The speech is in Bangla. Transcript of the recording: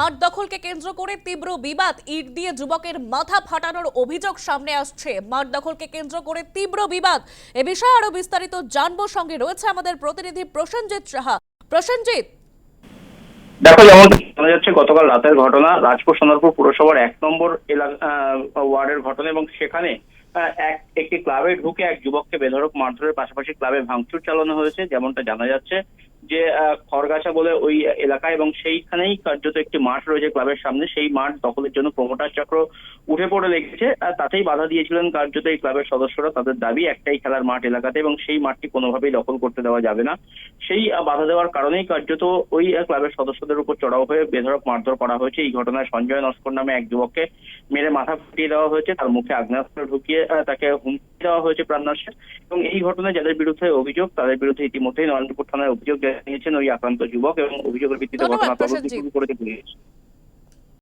মাঠ দখলকে কেন্দ্র করে তীব্র বিবাদ, ইট দিয়ে যুবকের মাথা ফাটানোর অভিযোগ সামনে আসছে। মাঠ দখলকে কেন্দ্র করে তীব্র বিবাদ। এ বিষয়ে আরও বিস্তারিত জানব। সঙ্গে রয়েছে আমাদের প্রতিনিধি প্রসেনজিৎ সাহা। প্রসেনজিৎ। দেখো, যেমন জানা যাচ্ছে, গতকাল রাতের ঘটনা রাজপুর সোনারপুর পুরসভার এক নম্বর এলাকা ওয়ার্ডের ঘটনা এবং সেখানে এক, একটি ক্লাবে ঢুকে এক যুবককে বেধরক মারধরের পাশাপাশি ক্লাবে ভাঙচুর চালানো হয়েছে। যেমনটা জানা যাচ্ছে যে খড়গাছা বলে ওই এলাকা এবং সেইখানেই কার্যত একটি মাঠ রয়েছে ক্লাবের সামনে। সেই মাঠ দখলের জন্য প্রমোটার চক্র উঠে পড়ে লেগেছে। তাতেই বাধা দিয়েছিলেন কার্যত এই ক্লাবের সদস্যরা তাদের দাবি, একটাই খেলার মাঠ এলাকাতে এবং সেই মাঠটি কোনোভাবেই দখল করতে দেওয়া যাবে না। সেই বাধা দেওয়ার কারণেই কার্যত ওই ক্লাবের সদস্যদের উপর চড়াও হয়ে বেধড়ক মারধর করা হয়েছে। এই ঘটনায় সঞ্জয় নস্কর নামে এক যুবককে মেরে মাথা ফুটিয়ে দেওয়া হয়েছে। তার মুখে আগ্নেয়াস্ত্র ঢুকিয়ে তাকে হুমকি দেওয়া হয়েছে প্রাণনাশের এবং এই ঘটনায় যাদের বিরুদ্ধে অভিযোগ তাদের বিরুদ্ধে ইতিমধ্যেই নরেন্দ্রপুর থানায় অভিযোগ জানিয়েছেন ওই আক্রান্ত যুবক এবং অভিযোগের ভিত্তিতে ঘটনা তদন্ত শুরু করেছে পুলিশ।